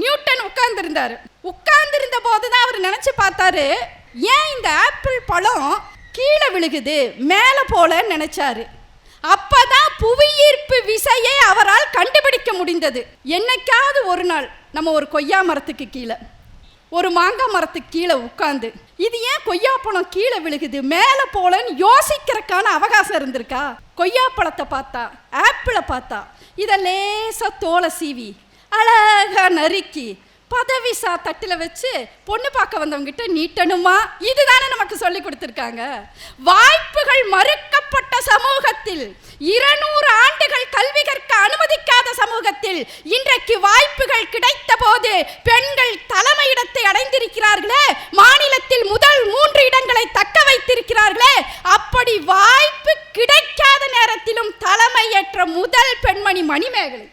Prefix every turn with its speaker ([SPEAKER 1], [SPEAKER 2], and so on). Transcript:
[SPEAKER 1] Newton உட்கார்ந்திருந்தாரு. உட்கார்ந்துருந்த போது தான் அவர் நினச்சி பார்த்தாரு ஏன் இந்த ஆப்பிள் பழம் கீழே விழுகுது மேலே போலன்னு நினைச்சாரு. அப்பதான் புவியீர்ப்பு விசையை அவரால் கண்டுபிடிக்க முடிந்தது. என்னைக்காவது ஒரு நாள் நம்ம ஒரு கொய்யா மரத்துக்கு கீழே ஒரு மாங்காய் மரத்துக்கு கீழே உட்காந்து இது ஏன் கொய்யாப்பழம் கீழே விழுகுது மேலே போலன்னு யோசிக்கிறதுக்கான அவகாசம் இருந்திருக்கா? கொய்யாப்பழத்தை பார்த்தா ஆப்பிளை பார்த்தா இதை லேசாக தோலை சீவி அழகா நறுக்கி பதவிசா தட்டில் வச்சு பொண்ணு பார்க்க வந்தவங்கிட்ட நீட்டணுமா? இதுதானே நமக்கு சொல்லி கொடுத்துருக்காங்க. வாய்ப்புகள் மறுக்கப்பட்ட சமூகத்தில் இருநூறு ஆண்டுகள் கல்வி கற்க அனுமதிக்காத சமூகத்தில் இன்றைக்கு வாய்ப்புகள் கிடைத்த போது பெண்கள் தலைமையிடத்தை அடைந்திருக்கிறார்களே மாநிலத்தில் முதல் மூன்று இடங்களை தக்க வைத்திருக்கிறார்களே அப்படி வாய்ப்பு கிடைக்காத நேரத்திலும் தலைமையற்ற முதல் பெண்மணி மணிமேகலை.